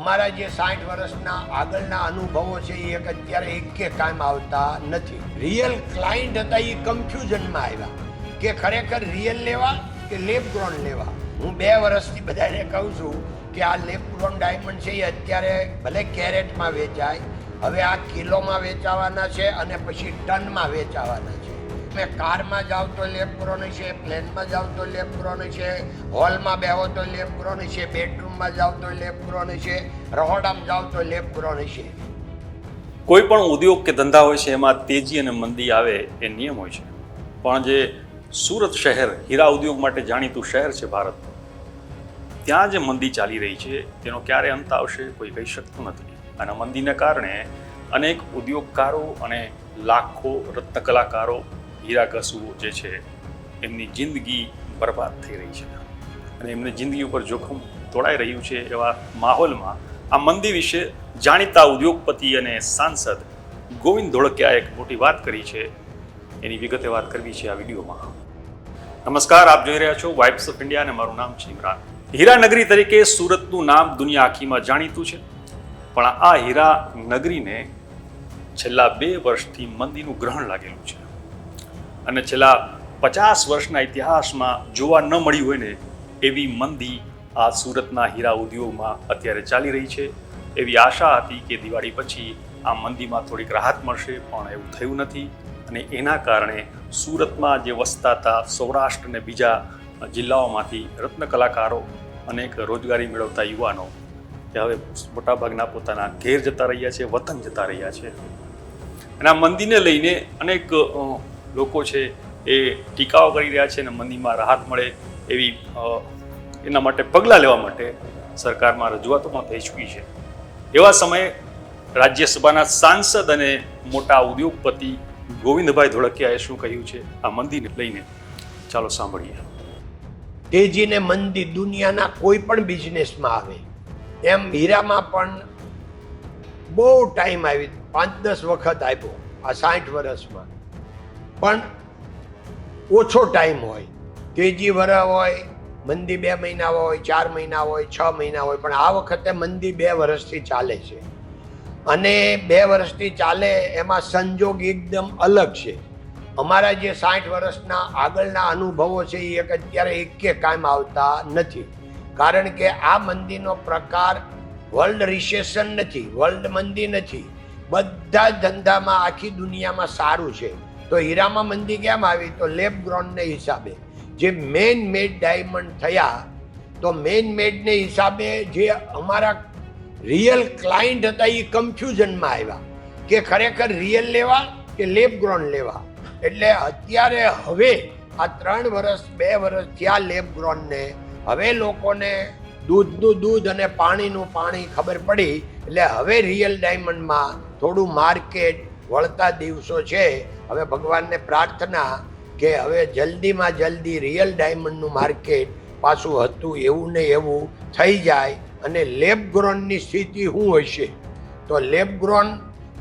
અમારા જે સાઠ વર્ષના આગળના અનુભવો છે, એ એક અત્યારે એક કામ આવતા નથી. રિયલ ક્લાયન્ટ હતા, એ કન્ફ્યુઝનમાં આવ્યા કે ખરેખર રિયલ લેવા કે લેબ ગ્રોન લેવા? હું બે વર્ષથી બધાને કહું છું કે આ લેબ ગ્રોન ડાયમંડ છે, એ અત્યારે ભલે કેરેટમાં વેચાય, હવે આ કિલોમાં વેચાવાના છે અને પછી ટનમાં વેચાવાના છે. તમે કારમાં જાઓ તો લેબ ગ્રોન છે, પ્લેનમાં જાઓ તો લેબ ગ્રોન છે, હોલમાં બેહો તો લેબ ગ્રોન છે, બેડરૂમમાં જાઓ તો લેબ ગ્રોન છે, રહોડામાં જાઓ તો લેબ ગ્રોન છે. કોઈ પણ ઉદ્યોગ કે ધંધા હોય છે, એમાં તેજી અને મંદી આવે એ નિયમ હોય છે. પણ જે સુરત શહેર હીરા ઉદ્યોગ માટે જાણીતું શહેર છે ભારત ત્યાં જે મંદી ચાલી રહી છે, તેનો ક્યારે અંત આવશે કોઈ કહી શકતું નથી. અને મંદીને કારણે અનેક ઉદ્યોગકારો અને લાખો રત્ન કલાકારો હીરા ઘસુઓ જે છે, એમની જિંદગી બરબાદ થઈ રહી છે. અને એમની જિંદગી ઉપર જોખમ તોડાઈ રહ્યું છે એવા માહોલમાં આ મંદી વિશે જાણીતા ઉદ્યોગપતિ અને સાંસદ ગોવિંદ ધોળકિયાએ એક મોટી વાત કરી છે. એની વિગતે વાત કરવી છે આ વિડીયોમાં. નમસ્કાર, આપ જોઈ રહ્યા છો વાઇબ્સ ઓફ ઇન્ડિયા અને મારું નામ છે ઇમરાન. હીરાનગરી તરીકે સુરતનું નામ દુનિયા આખીમાં જાણીતું છે. પણ આ હીરા નગરીને છેલ્લા બે વર્ષથી મંદીનું ગ્રહણ લાગેલું છે. અને છેલ્લા પચાસ વર્ષના ઇતિહાસમાં જોવા ન મળી હોય ને એવી મંદી આ સુરતના હીરા ઉદ્યોગમાં અત્યારે ચાલી રહી છે. એવી આશા હતી કે દિવાળી પછી આ મંદીમાં થોડીક રાહત મળશે, પણ એવું થયું નથી. અને એના કારણે સુરતમાં જે વસતા હતા સૌરાષ્ટ્ર અને બીજા જિલ્લાઓમાંથી રત્ન કલાકારો અનેક રોજગારી મેળવતા યુવાનો તે હવે મોટાભાગના પોતાના ઘેર જતા રહ્યા છે, વતન જતા રહ્યા છે. અને આ મંદીને લઈને અનેક લોકો છે એ ટીકાઓ કરી રહ્યા છે અને મંદીમાં રાહત મળે એવી એના માટે પગલાં લેવા માટે સરકારમાં રજૂઆતો પણ થઈ ચૂકી છે. એવા સમયે રાજ્યસભાના સાંસદ અને મોટા ઉદ્યોગપતિ ગોવિંદભાઈ ધોળકિયાએ શું કહ્યું છે? આ મંદીને લઈને ચાલો સાંભળીએ. તેજીને મંદી દુનિયાના કોઈ પણ બિઝનેસમાં આવે, એમ હીરામાં પણ બહુ ટાઈમ આવી, પાંચ દસ વખત આવ્યો આ સાઠ વર્ષમાં. પણ ઓછો ટાઈમ હોય. તેજી વર હોય, મંદી બે મહિના હોય, ચાર મહિના હોય, છ મહિના હોય, પણ આ વખતે મંદી બે વર્ષથી ચાલે છે. અને બે વર્ષથી ચાલે એમાં સંજોગ એકદમ અલગ છે. અમારા જે સાઠ વર્ષના આગળના અનુભવો છે, એ એક અત્યારે એકે કામ આવતા નથી. કારણ કે આ મંદીનો પ્રકાર વર્લ્ડ રિસેશન નથી વર્લ્ડ મંદી નથી. બધા જ ધંધામાં આખી દુનિયામાં સારું છે. તો હીરામાં મંદી કેમ આવી? તો લેબ ગ્રોનને હિસાબે. જે મેન મેડ ડાયમંડ થયા, તો મેન મેડને હિસાબે જે અમારા રિયલ ક્લાયન્ટ હતા એ કન્ફ્યુઝનમાં આવ્યા. કે ખરેખર રિયલ લેવા કે લેબ ગ્રોન લેવા? એટલે અત્યારે હવે આ ત્રણ વર્ષ બે વર્ષ થયા લેબ ગ્રોનને હવે લોકોને દૂધનું દૂધ અને પાણીનું પાણી ખબર પડી. એટલે હવે રિયલ ડાયમંડમાં થોડું માર્કેટ વળતા દિવસો છે. હવે ભગવાનને પ્રાર્થના કે હવે જલ્દીમાં જલ્દી રિયલ ડાયમંડનું માર્કેટ પાછું હતું એવું ને એવું થઈ જાય અને લેબ ગ્રોનની સ્થિતિ શું હશે? તો લેબ ગ્રોન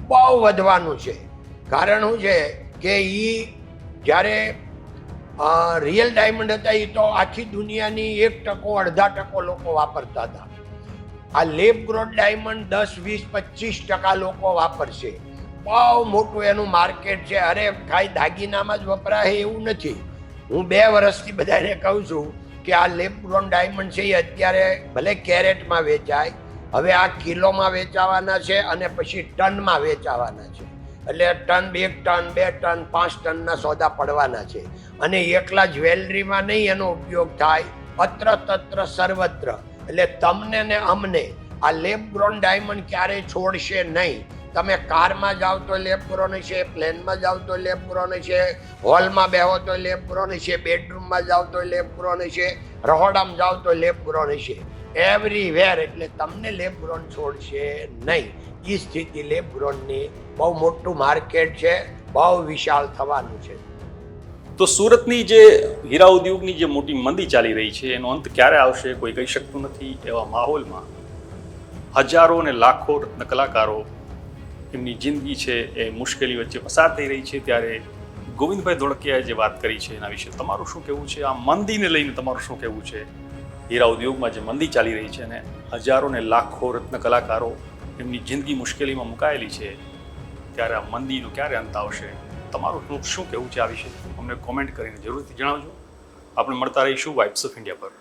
બહુ વધવાનું છે. કારણ શું છે કે એ જ્યારે રિયલ ડાયમંડ હતા એ તો આખી દુનિયાની એક ટકો, અડધા ટકો લોકો વાપરતા હતા. આ લેબ ગ્રોન ડાયમંડ દસ, વીસ, પચીસ ટકા લોકો વાપરશે. બહુ મોટું એનું માર્કેટ છે. અરે ખાલી દાગીનામાં જ વપરાય એવું નથી. હું બે વર્ષથી બધાને કહું છું કે આ લેબ ડાયમંડ છે એ અત્યારે ભલે કેરેટમાં વેચાય, હવે આ કિલોમાં વેચાવાના છે અને પછી ટનમાં વેચાવાના છે. એટલે ટન બે ટન બે ટન, પાંચ ટનના સોદા પડવાના છે. અને એકલા જ્વેલરીમાં નહીં એનો ઉપયોગ થાય. અત્ર તત્ર સર્વત્ર. એટલે તમને ને અમને આ લેબ ગ્રોન ડાયમંડ ક્યારેય છોડશે નહીં. તમે કારમાં જાઓ તો લેબ ગ્રોન છે, પ્લેનમાં જાઓ તો લેબ ગ્રોન છે, હોલમાં બેહો તો લેબ ગ્રોન છે, બેડરૂમમાં જાઓ તો લેબ ગ્રોન છે, રહોડામાં જાઓ તો લેબ ગ્રોન છે. એવરીવેર એટલે તમને લેબ ગ્રોન છોડશે નહીં. એ સ્થિતિ લેબ ગ્રોનની બહુ મોટું માર્કેટ છે, બહુ વિશાળ થવાનું છે. તો સુરતની જે હીરા ઉદ્યોગની જે મોટી મંદી ચાલી રહી છે, એનો અંત ક્યારે આવશે કોઈ કહી શકતું નથી એવા માહોલમાં હજારો અને લાખો રત્ન એમની જિંદગી છે એ મુશ્કેલી વચ્ચે પસાર થઈ રહી છે. ત્યારે ગોવિંદભાઈ ધોળકિયાએ જે વાત કરી છે એના વિશે તમારું શું કહેવું છે? આ મંદીને લઈને તમારું શું કહેવું છે? હીરા ઉદ્યોગમાં જે મંદી ચાલી રહી છે અને હજારો ને લાખો રત્ન કલાકારો એમની જિંદગી મુશ્કેલીમાં મુકાયેલી છે, ત્યારે આ મંદીનો ક્યારે અંત આવશે? તમારું શું કહેવું છે આ વિશે? અમને કોમેન્ટ કરીને જરૂરથી જણાવજો. આપણે મળતા રહીશું વાઇબ્સ ઓફ ઇન્ડિયા પર.